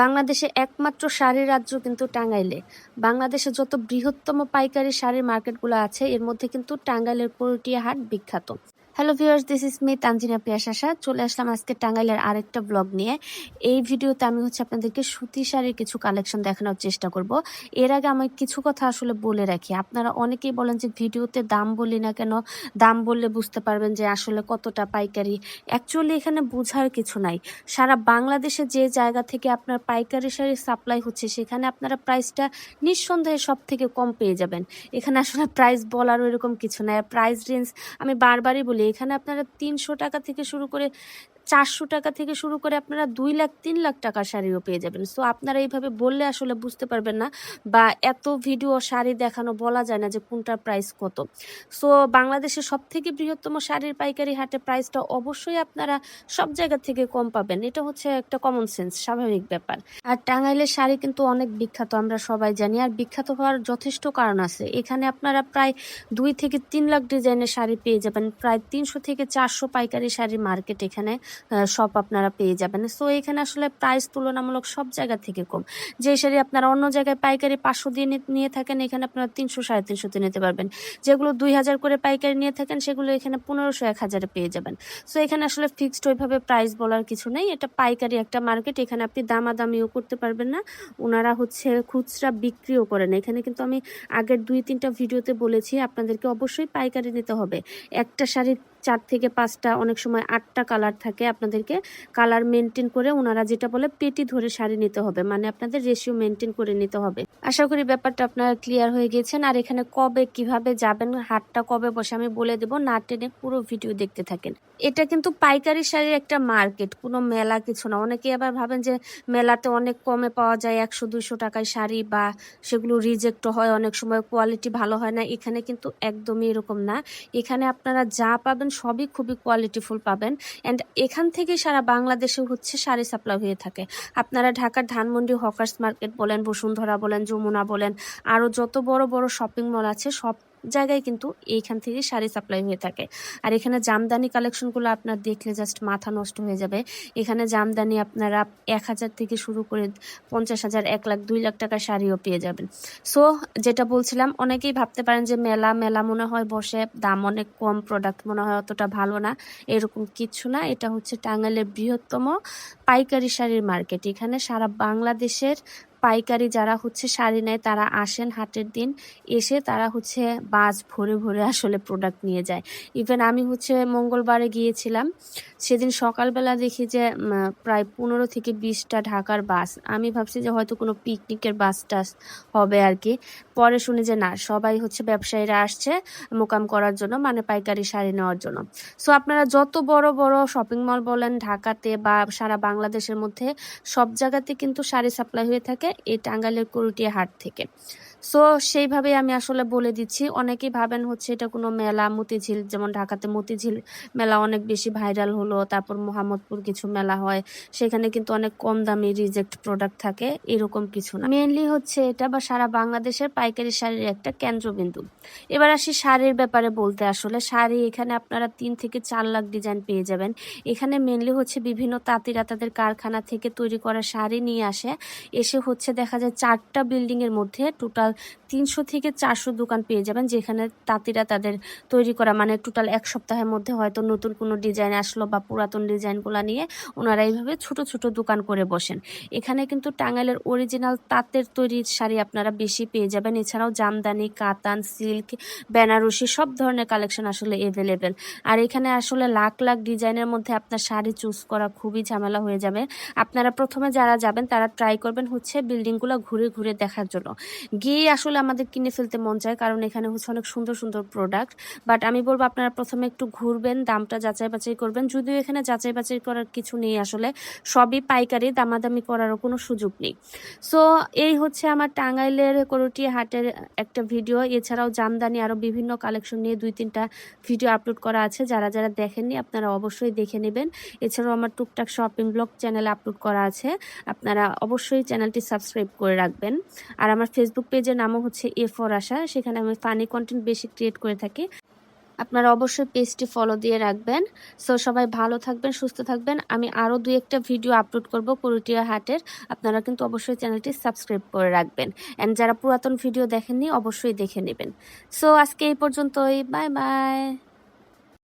বাংলাদেশে একমাত্র শাড়ির রাজ্য কিন্তু টাঙ্গাইলে। বাংলাদেশে যত বৃহত্তম পাইকারি শাড়ির মার্কেটগুলো আছে, এর মধ্যে কিন্তু টাঙ্গাইলের পরটিয়া হাট বিখ্যাত। Hello viewers this is me Tanjina পিয়াসাশা চলে আসলাম আজকে টাঙ্গাইলের আরেকটা ব্লগ নিয়ে। এই ভিডিওতে আমি হচ্ছে আপনাদেরকে সুতি শাড়ির কিছু কালেকশন দেখানোর চেষ্টা করব। এর আগে আমি কিছু কথা আসলে বলে রাখি। আপনারা অনেকেই বলেন যে ভিডিওতে দাম বলি না কেন? দাম বললে বুঝতে পারবেন যে আসলে কতটা পাইকারি। অ্যাকচুয়ালি এখানে বোঝার কিছু নাই। সারা বাংলাদেশে যে জায়গা থেকে আপনার পাইকারি শাড়ির সাপ্লাই হচ্ছে, সেখানে আপনারা প্রাইসটা নিঃসন্দেহে সব থেকে কম পেয়ে যাবেন। এখানে আসলে প্রাইস বলারও এরকম কিছু নাই। প্রাইস রেঞ্জ আমি বারবারই বলি এখানে আপনারা তিনশো টাকা থেকে শুরু করে চারশো টাকা থেকে শুরু করে আপনারা দুই লাখ, তিন লাখ টাকার শাড়িও পেয়ে যাবেন। সো আপনারা এইভাবে বললে আসলে বুঝতে পারবেন না বা এত ভিডিও শাড়ি দেখানো বলা যায় না যে কোনটার প্রাইস কত। সো বাংলাদেশের সব থেকে বৃহত্তম শাড়ির পাইকারি হাটে প্রাইসটা অবশ্যই আপনারা সব জায়গা থেকে কম পাবেন। এটা হচ্ছে একটা কমন সেন্স স্বাভাবিক ব্যাপার। আর টাঙ্গাইলের শাড়ি কিন্তু অনেক বিখ্যাত, আমরা সবাই জানি। আর বিখ্যাত হওয়ার যথেষ্ট কারণ আছে। এখানে আপনারা প্রায় দুই থেকে তিন লাখ ডিজাইনের শাড়ি পেয়ে যাবেন। প্রায় তিনশো থেকে চারশো পাইকারি শাড়ির মার্কেট এখানে। সব আপনারা পেয়ে যাবেন। সো এখানে আসলে প্রাইস তুলনামূলক সব জায়গা থেকে কম। যে শাড়ি আপনারা অন্য জায়গায় পাইকারি পাঁচশো দিয়ে নিয়ে থাকেন, এখানে আপনারা তিনশো, সাড়ে তিনশোতে নিতে পারবেন। যেগুলো দুই হাজার করে পাইকারি নিয়ে থাকেন, সেগুলো এখানে পনেরোশো, এক হাজারে পেয়ে যাবেন। সো এখানে আসলে ফিক্সড ওইভাবে প্রাইস বলার কিছু নেই। এটা পাইকারি একটা মার্কেট এখানে আপনি দামাদামিও করতে পারবেন না। ওনারা হচ্ছে খুচরা বিক্রিও করেন। এখানে কিন্তু আমি আগের দুই, তিনটা ভিডিওতে বলেছি, আপনাদেরকে অবশ্যই পাইকারি নিতে হবে। একটা শাড়ির চার থেকে পাঁচটা, অনেক সময় আটটা কালার থাকে আপনাদেরকে। কালার মেনটেন করে ওনারা যেটা বলে পেটি ধরে শাড়ি নিতে হবে মানে আপনাদের রেশিও মেনটেন করে নিতে হবে। আশা করি ব্যাপারটা আপনারা ক্লিয়ার হয়ে গেছেন। আর এখানে কবে কীভাবে যাবেন, হাটটা কবে বসে আমি বলে দেব, না টেনে পুরো ভিডিও দেখতে থাকেন। এটা কিন্তু পাইকারি শাড়ির একটা মার্কেট কোনো মেলা কিছু না। অনেকে আবার ভাবেন যে মেলাতে অনেক কমে পাওয়া যায়, একশো, দুইশো টাকায় শাড়ি বা সেগুলো রিজেক্টও হয়, অনেক সময় কোয়ালিটি ভালো হয় না। এখানে কিন্তু একদমই এরকম না। এখানে আপনারা যা পাবেন সবই খুবই কোয়ালিটিফুল পাবেন। অ্যান্ড এখান থেকে সারা বাংলাদেশে হচ্ছে শাড়ি সাপ্লাই হয়ে থাকে। আপনারা ঢাকার ধানমন্ডি হকার্স মার্কেট বলেন, বসুন্ধরা বলেন, যমুনা বলেন আরও যত বড় বড় শপিং মল আছে, সব জায়গায় কিন্তু এইখান থেকে শাড়ি সাপ্লাই হয়ে থাকে। আর এখানে জামদানি কালেকশনগুলো আপনার দেখলে জাস্ট মাথা নষ্ট হয়ে যাবে। এখানে জামদানি আপনারা এক হাজার থেকে শুরু করে পঞ্চাশ হাজার, এক লাখ, দুই লাখ টাকার শাড়িও পেয়ে যাবেন। সো যেটা বলছিলাম, অনেকেই ভাবতে পারেন যে মেলা মেলা মনে হয় বসে, দাম অনেক কম প্রোডাক্ট মনে হয় অতটা ভালো না। এরকম কিছু না, এটা হচ্ছে টাঙ্গাইলের বৃহত্তম পাইকারি শাড়ির মার্কেট এখানে সারা বাংলাদেশের পাইকারি যারা হচ্ছে শাড়ি নেয়, তারা আসেন হাটের দিন, এসে তারা হচ্ছে বাস ভরে ভরে আসলে প্রোডাক্ট নিয়ে যায়। ইভেন আমি হচ্ছে মঙ্গলবারে গিয়েছিলাম, সেদিন সকালবেলা দেখি যে প্রায় পনেরো থেকে বিশটা ঢাকার বাস। আমি ভাবছি যে হয়তো কোনো পিকনিকের বাস টাস হবে আর কি। পরে শুনি যে না, সবাই হচ্ছে ব্যবসায়ীরা আসছে মোকাম করার জন্য মানে পাইকারি শাড়ি নেওয়ার জন্য। সো আপনারা যত বড় বড় শপিং মল বলেন, ঢাকাতে বা সারা বাংলাদেশের মধ্যে, সব জায়গাতে কিন্তু শাড়ি সাপ্লাই হয়ে থাকে। এই টাঙ্গাইলের করটিয়া হাট থেকে। সো সেইভাবেই আমি আসলে বলে দিচ্ছি। অনেকেই ভাবেন হচ্ছে এটা কোনো মেলা, মতিঝিল, যেমন ঢাকাতে মতিঝিল মেলা অনেক বেশি ভাইরাল হলো, তারপর মোহাম্মদপুর কিছু মেলা হয়, সেখানে কিন্তু অনেক কম দামি রিজেক্ট প্রোডাক্ট থাকে, এরকম কিছু না। মেনলি হচ্ছে এটা বা সারা বাংলাদেশের পাইকারি শাড়ির একটা কেন্দ্রবিন্দু। এবার আসি শাড়ির ব্যাপারে বলতে আসলে, শাড়ি এখানে আপনারা তিন থেকে চার লাখ ডিজাইন পেয়ে যাবেন। এখানে মেনলি হচ্ছে বিভিন্ন তাঁতিরা তাদের কারখানা থেকে তৈরি করা শাড়ি নিয়ে আসে। এসে হচ্ছে দেখা যায় চারটা বিল্ডিং এর মধ্যে টোটাল তিনশো থেকে চারশো দোকান পেয়ে যাবেন, যেখানে তাঁতিরা তাদের তৈরি করা মানে টোটাল এক সপ্তাহের মধ্যে হয়তো নতুন কোনো ডিজাইন আসলো বা পুরাতন ডিজাইনগুলো নিয়ে ওনারা এইভাবে ছোট ছোট দোকান করে বসেন। এখানে কিন্তু টাঙ্গাইলের অরিজিনাল তাঁতের তৈরি শাড়ি আপনারা বেশি পেয়ে যাবেন। এছাড়াও জামদানি, কাতান সিল্ক বেনারসি সব ধরনের কালেকশন আসলে এভেলেবেল আর এখানে আসলে লাখ লাখ ডিজাইনের মধ্যে আপনার শাড়ি চুজ করা খুবই ঝামেলা হয়ে যাবে। আপনারা প্রথমে যারা যাবেন তারা ট্রাই করবেন হচ্ছে বিল্ডিংগুলো ঘুরে ঘুরে দেখার জন্য। গিয়ে আসলে আমাদের কিনে ফেলতে মন চায় কারণ এখানে হচ্ছে অনেক সুন্দর সুন্দর প্রোডাক্ট বাট আমি বলব আপনারা প্রথমে একটু ঘুরবেন, দামটা যাচাই বাছাই করবেন। যদিও এখানে যাচাই বাছাই করার কিছু নেই আসলে, সবই পাইকারি, দামাদামি করারও কোনো সুযোগ নেই। সো এই হচ্ছে আমার টাঙ্গাইলের করটিয়া হাটের একটা ভিডিও এছাড়াও জামদানি আরও বিভিন্ন কালেকশন নিয়ে দুই, তিনটা ভিডিও আপলোড করা আছে। যারা যারা দেখেননি, আপনারা অবশ্যই দেখে নেবেন। এছাড়াও আমার টুকটাক শপিং ব্লগ চ্যানেলে আপলোড করা আছে। আপনারা অবশ্যই চ্যানেলটি সাবস্ক্রাইব করে রাখবেন। আর আমার ফেসবুক পেজের নামও হচ্ছে এ ফর আশা, সেখানে আমি ফানি কন্টেন্ট বেশি ক্রিয়েট করে থাকি। আপনারা অবশ্যই পেজটি ফলো দিয়ে রাখবেন। সো সবাই ভালো থাকবেন, সুস্থ থাকবেন। আমি আরও দুই একটা ভিডিও আপলোড করব পুরুটিয়া হাটের। আপনারা কিন্তু অবশ্যই চ্যানেলটি সাবস্ক্রাইব করে রাখবেন। অ্যান্ড যারা পুরাতন ভিডিও দেখেননি, অবশ্যই দেখে নেবেন। সো আজকে এই পর্যন্তই। Bye bye